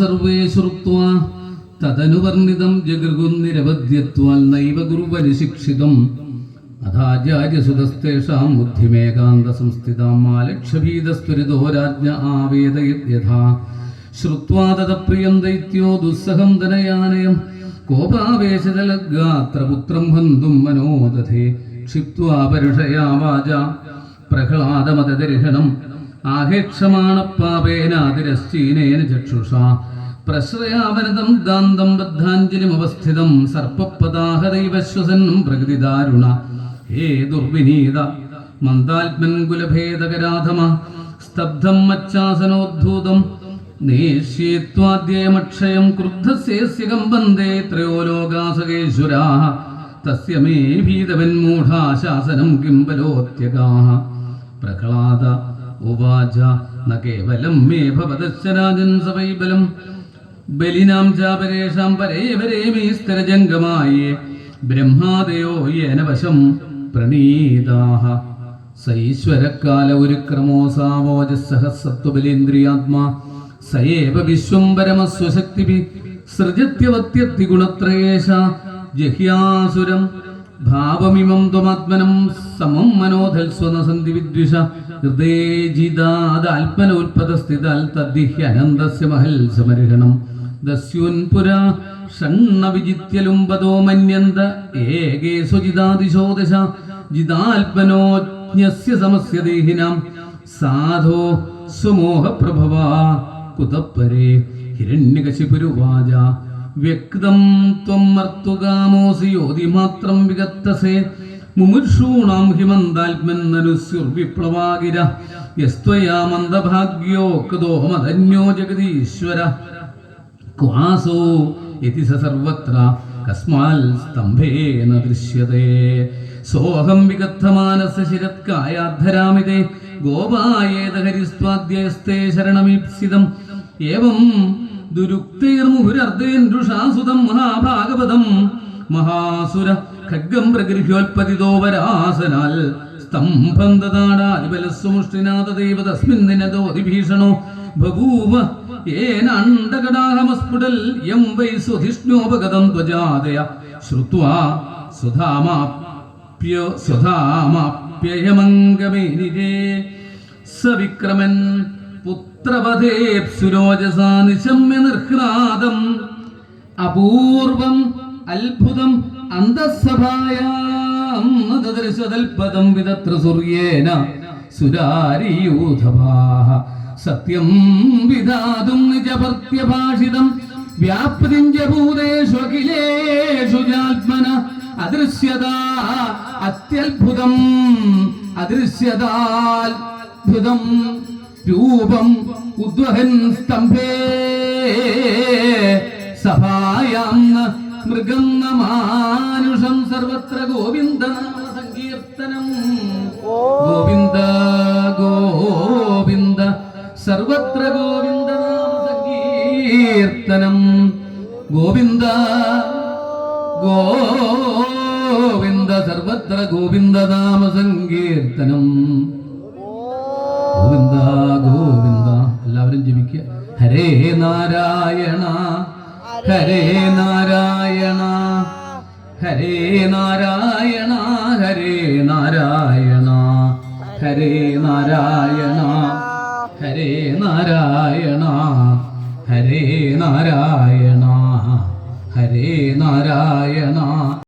Survey തദനുവർണിതം ജഗൃഗുനിരവധ്യത്വാൽ നൈവ ഗുരുവരിശിക്ഷിതം. അഥാചാര്യസുതസ്തേഷാം ബുദ്ധിമേകാന്ത സംസ്ഥിതാം മാലക്ഷഭീതസ്ത്വരിതോ രാജ്ഞ ആവേദയദ്യഥാ ശ്രുത്വാ തദപ്രിയം ദൈത്യോ ദുസ്സഹം ധനയാനയം. പുത്രം ഹന്തും മനോദധേ. ക്ഷിപ്വാ പരുഷയാ വാച ആഹേക്ഷമാണപ്പാപേനാതിരശ്ചീനേന ചക്ഷുഷാ. പ്രശ്രയാവനതം ദാന്തം ബദ്ധാഞ്ജലിമവസ്ഥിതം സർപ്പപദാഹദൈവശ്വസൻ പ്രകൃതിദാരുണ. ഹേ ദുർവിനീത മന്ദാത്മൻ കുലഭേദകരാധമ സ്തബ്ധം മച്ചാസനോദ്ധൂതം നേഷ്യേത്വാദ്യമക്ഷയം ക്രുദ്ധസേസ്യകം വന്ദേ ത്രയോ ലോകാസകേശ്വരാः തസ്യ may ഭീതവന്മൂഢാശാസനം കിംബലോത്യകാ Prahlada ഉവാച ന കേവലം മേ ഭവതശ്ച രാജൻ സവൈബലം. ബലിനാം ചാപരേഷാം പരേ പരേ മേ സ്ഥിരജംഗമായി. ബ്രഹ്മാദയോ യേന വശം പ്രണീതാഹ. സൈശ്വരക്കാല ഒരു ക്രമോസാവോജസഹസത്വബലേന്ദ്രിയാത്മാ സയേവ വിശ്വം പരമസ്വശക്തി സൃജത്യവത്യത്തി ഗുണത്രയേഷ ജഹ്യാസുരം ഭാവമിമം ത്വമാത്മനം സമം മനോധൽസ്വന സന്ധി വിദ്വിഷ. തദ്ദിഹ്യ തദ്ദിഹ്യനന്ദസ്യ മഹൽ സമർഹണം ദസ്യുൻപുര ഷണ്ണവിജിത്യലുംബതോ മന്യന്ത ഏകേ സ്വജിതാതിശോദശ. ജിതാൽപനോജ്ഞസ്യ സമസ്യ ദേഹിനാം. സാധോ സ്വമോഹപ്രഭവാ കുതപ്പരേ ഹിരണ്യകശിപുരുവാച. വ്യക്തം ത്വം മർത്തുകാമോസി യോതിമാത്രം വിഗത്തസേ. മുമുക്ഷൂണാം ഹിമന്താത്മന്നനുസ്യുർവിപ്ലവാകിര യസ്ത്വയാ മന്ദഭാഗ്യോ കൃതോ മദന്യോ ജഗദീശ്വര. ക്വാസോ ഇതി സർവത്ര കസ്മാൽ സ്തംഭേന ദൃശ്യതേ. സോഹം വിഗദ്ധമാനസ ശിരത്കായാദ്ധരാമിതേ. ഗോപായേതഹരിസ്വാദ്യസ്തേ ശരണമീപ്സിതം. ഏവം ദുരുക്തൈർമുഹുരർദ്ദേന്ദ്രുഷാസുതം മഹാഭാഗവതം. മഹാസുര ഖഡ്ഗം പ്രഗൃഹ്യോൽപതിതോ വരാസനാൽ. സ്തംഭം ദദാടാലിബലസ്വമുഷ്ടിനാഥദൈവ തസ്മിൻ ദിനതോതിഭീഷണോ ബഭൂവ ഏന അണ്ടകടാഹമസ്ഫുടൽ യം വൈ സ്വധിഷ്ണോപഗതം ത്വജാതയ. ശ്രുത്വാ സുധാമാപ്യ സുധാമാപ്യയമംഗമേനിരേ സവിക്രമൻ പുത്രപഥേപ്സുരോജസാനിശമ്യനിർഹ്ലാദം അപൂർവം അത്ഭുതം അന്തസ്സഭായാൽപദം വിദത്ര സൂര്യേന സുരാരിയൂഥവാഹ സത്യം വിധാതും നിജഭർത്യഭാഷിതം. വ്യാപ്തിഞ്ചഭൂതേഷു അഖിലേഷു ജാത്മന അദൃശ്യത അത്യത്ഭുതം. അദൃശ്യതാത്ഭുതം രൂപം ഉദ്വഹൻ സ്തംഭേ. സഭായാം മൃഗം മാനുഷം സർവത്ര ഗോവിന്ദ സങ്കീർത്തനം. ഗോവിന്ദ ഗോവിന്ദ സർവത്ര ഗോവിന്ദ സങ്കീർത്തനം. ഗോവിന്ദ ഗോവിന്ദ സർവത്ര ഗോവിന്ദ നാമ സങ്കീർത്തനം. ഗോവിന്ദ ഗോവിന്ദ. എല്ലാവരും ജപിക്കുക. ഹരേ നാരായണ ഹരേ നാരായണ ഹരേ നാരായണ ഹരേ നാരായണ ഹരേ നാരായണ ഹരേ നാരായണ ഹരേ നാരായണ ഹരേ നാരായണ.